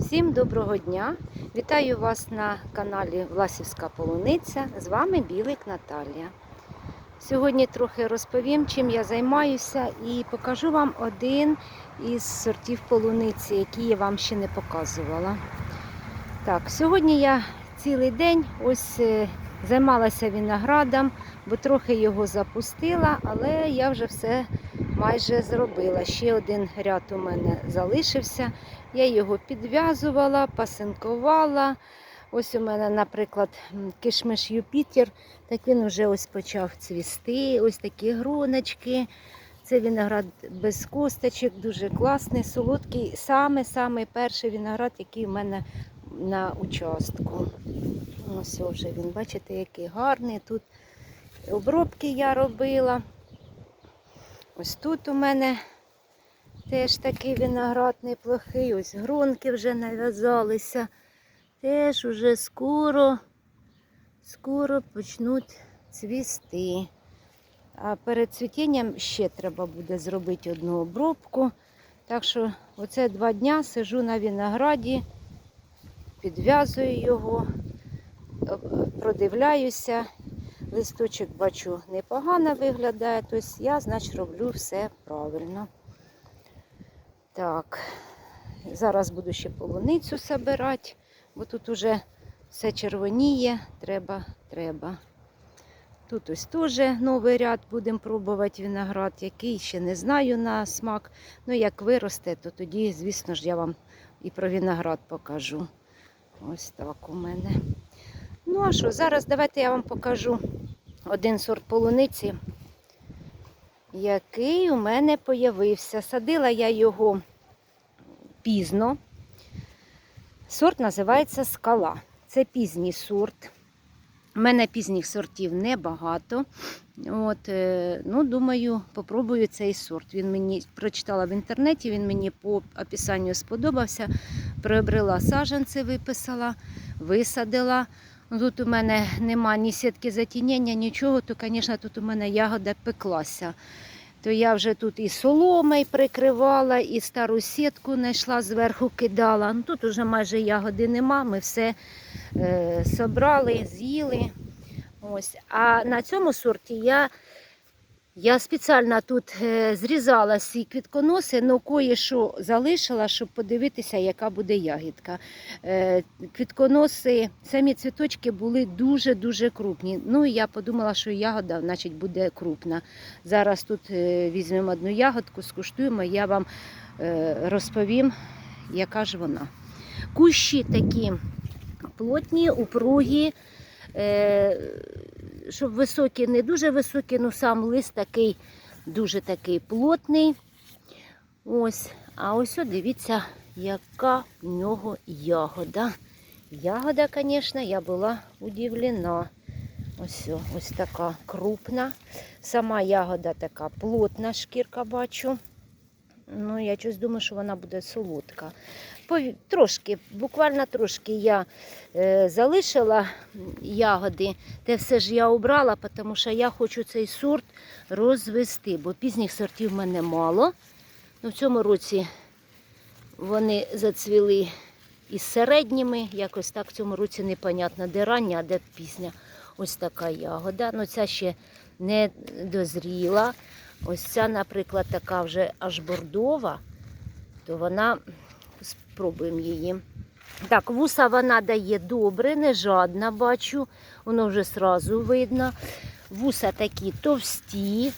Всім доброго дня! Вітаю вас на каналі Власівська Полуниця. З вами Білик Наталія. Сьогодні трохи розповім, чим я займаюся, і покажу вам один із сортів полуниці, які я вам ще не показувала. Так, сьогодні я цілий день ось е, займалася виноградом, бо трохи його запустила, але я вже все майже зробила. Ще один ряд у мене залишився. Я його підв'язувала, пасинкувала. Ось у мене, наприклад, кишмиш Юпітер, так він вже ось почав цвісти. Ось такі гроночки. Це виноград без косточок, дуже класний, солодкий. Саме-саме перший виноград, який у мене на участку. Ось вже він, бачите, який гарний. Тут обробки я робила. Ось тут у мене теж такий виноград неплохий. Ось гронки вже нав'язалися. Теж уже скоро, скоро почнуть цвісти. А перед цвітінням ще треба буде зробити одну обробку. Так що оце два дня сижу на винограді, підв'язую його, продивляюся. Листочок бачу непогано виглядає, тобто я, значить, роблю все правильно. Так, зараз буду ще полуницю збирати, бо тут уже все червоніє, треба, треба. Тут ось теж новий ряд будемо пробувати виноград, який ще не знаю на смак. Ну, як виросте, то тоді, звісно ж, я вам і про виноград покажу. Ось так у мене. Ну а що, зараз давайте я вам покажу один сорт полуниці, який у мене появився. Садила я його пізно. Сорт називається скала. Це пізній сорт. У мене пізніх сортів небагато. От, е, ну, думаю, попробую цей сорт. Він мені прочитала в інтернеті, він мені по описанню сподобався. Приобрела саджанці, виписала, висадила. Тут у мене нема ні сітки затінення, нічого, то, звісно, тут у мене ягода пеклася. То я вже тут і соломою прикривала, і стару сітку знайшла зверху кидала. Ну, тут вже майже ягоди нема, ми все е, собрали, з'їли. Ось. А на цьому сорті я, я спеціально тут е, зрізала ці квітконоси, але кое-що залишила, щоб подивитися, яка буде ягідка. Е, квітконоси, самі цвіточки були дуже-дуже крупні. Ну і я подумала, що ягода значить, буде крупна. Зараз тут е, візьмемо одну ягодку, скуштуємо, я вам розповім, яка ж вона. Кущі такі плотні, упругі, щоб високі, не дуже високі, ну сам лист такий дуже такий плотний. Ось. А ось дивіться, яка в нього ягода. Ягода, звісно, я була удивлена. Ось, ось така крупна. Сама ягода така плотна, шкірка бачу. Ну, я щось думаю, що вона буде солодка. Трошки, буквально трошки я е, залишила ягоди. Те все ж я обрала, тому що я хочу цей сорт розвести, бо пізніх сортів в мене мало. Ну, в цьому році вони зацвіли із середніми. Якось так в цьому році непонятно, де рання, де пізня. Ось така ягода. Ну, ця ще не дозріла. Ось ця, наприклад, така вже аж бордова, то вона спробуємо її. Так, вуса вона дає добре, не жадна, бачу, воно вже сразу видно. Вуса такі товсті.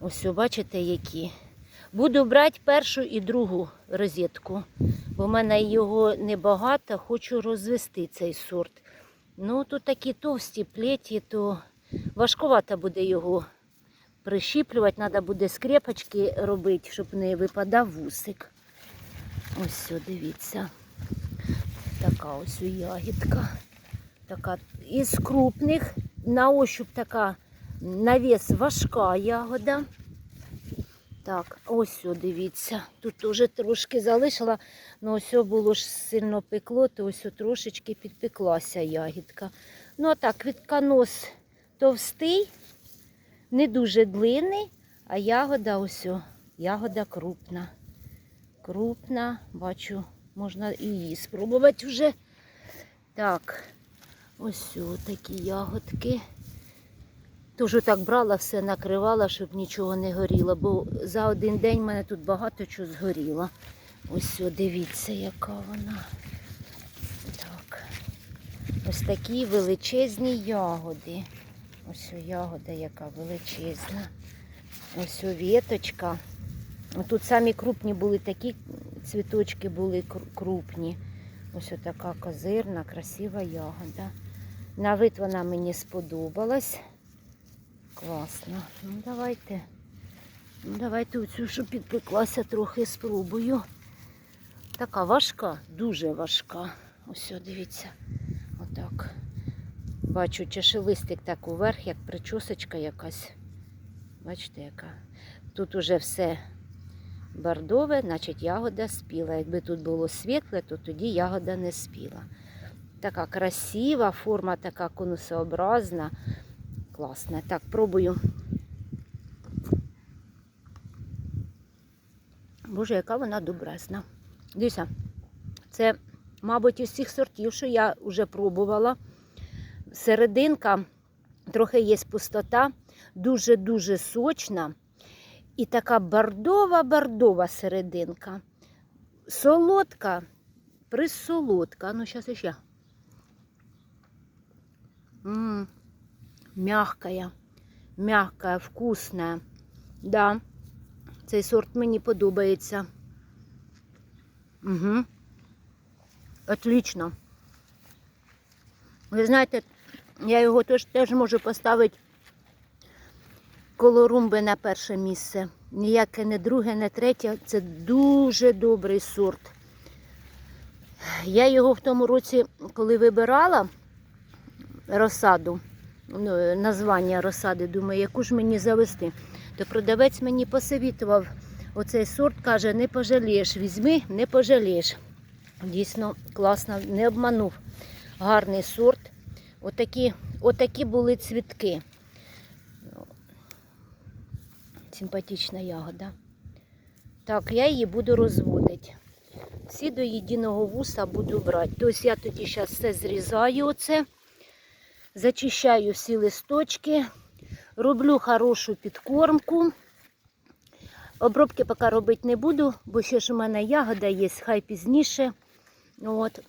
Ось, бачите, які. Буду брати першу і другу розетку, бо в мене його небагато, хочу розвести цей сорт. Ну, тут такі товсті плеті, то важкувато буде його прищіплювати, треба буде скрепочки робити, щоб не випадав вусик. Ось дивіться. Така ось ягідка. Така із крупних. На ощуп така на вес важка ягода. Так, ось дивіться. Тут теж трошки залишила, але ось було ж сильно пекло, то ось трошечки підпеклася ягідка. Ну а так, квітконос товстий, не дуже длинний, а ягода ось, ягода крупна. Крупна, бачу, можна і її спробувати вже. Так, ось такі ягодки. Тож так брала все, накривала, щоб нічого не горіло, бо за один день в мене тут багато чого згоріло. Ось дивіться, яка вона. Так. Ось такі величезні ягоди. Ось ягода, яка величезна. Ось віточка. Тут самі крупні були такі цвіточки були крупні. Ось така козирна, красива ягода. На вид вона мені сподобалась. Класно. Ну давайте. Ну, давайте оцю, що підпеклася, трохи спробую. Така важка, дуже важка. Ось, дивіться. Отак. Бачу, чешелистик так уверх, як причосочка якась. Бачите, яка. Тут уже все бордове, значить ягода спіла. Якби тут було світле, то тоді ягода не спіла. Така красива, форма така конусообразна. Класна. Так, пробую. Боже, яка вона добрезна. Дивіться, це, мабуть, із всіх сортів, що я вже пробувала. Серединка, трохи є пустота, дуже-дуже сочна. І така бордова-бордова серединка. Солодка, присолодка. Ну, зараз ще. М, Мягкая, мягкая, вкусная. Да, цей сорт мені подобається. Угу. Отлично. Ви знаєте, я його теж, теж можу поставити коло румби на перше місце. Ніяке не друге, не третє. Це дуже добрий сорт. Я його в тому році, коли вибирала розсаду, ну, названня розсади, думаю, яку ж мені завести, то продавець мені посовітував оцей сорт, каже, не пожалієш, візьми, не пожалієш. Дійсно класно, не обманув. Гарний сорт. Отакі, отакі були цвітки. Симпатична ягода. Так, я її буду розводити. Всі до єдиного вуса буду брати. Тобто я тоді зараз все зрізаю оце, зачищаю всі листочки, роблю хорошу підкормку. Обробки поки робити не буду, бо ще ж у мене ягода є, хай пізніше. От.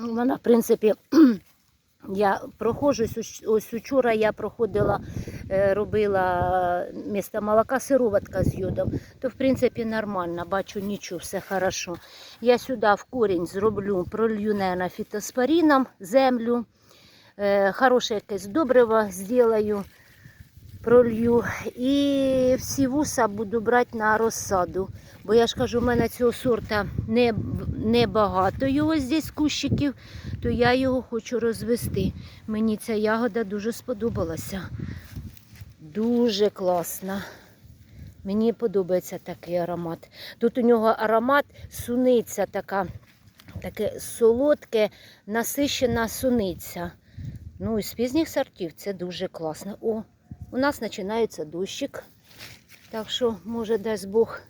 Вона, в принципі, я проходжусь, ось- учора я проходила, робила місто молока сироватка з йодом, то в принципі нормально, бачу нічого, все хорошо. Я сюди в корінь зроблю, пролью, наверное, фітоспоріном землю, е, хороше якесь добриво зроблю, пролью. І всі вуса буду брати на розсаду. Бо я ж кажу, у мене цього сорта не, не його здесь кущиків, то я його хочу розвести. Мені ця ягода дуже сподобалася. Дуже класна. Мені подобається такий аромат. Тут у нього аромат суниця така, таке солодке, насищена суниця. Ну і з пізніх сортів це дуже класно. О, у нас починається дощик. Так що, може, дасть Бог,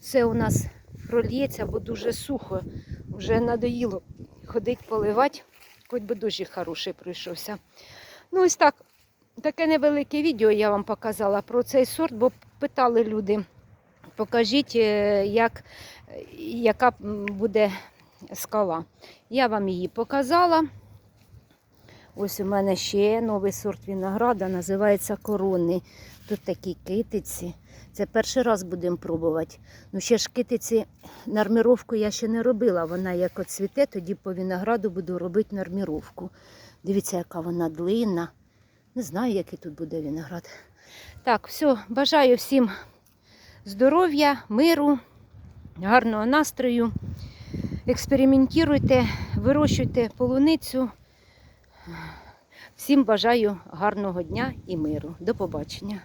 все у нас прольється, бо дуже сухо. Вже надоїло ходить поливати, хоч би дощик хороший прийшовся. Ну, ось так. Таке невелике відео я вам показала про цей сорт, бо питали люди. Покажіть, е, як, яка буде скала. Я вам її показала. Ось у мене ще новий сорт винограда, називається коронний. Тут такі китиці. Це перший раз будемо пробувати. Ну, ще ж китиці, норміровку я ще не робила. Вона як оцвіте, тоді по винограду буду робити норміровку. Дивіться, яка вона длинна. Не знаю, який тут буде виноград. Так, все, бажаю всім здоров'я, миру, гарного настрою. Експериментуйте, вирощуйте полуницю. Всім бажаю гарного дня і миру. До побачення.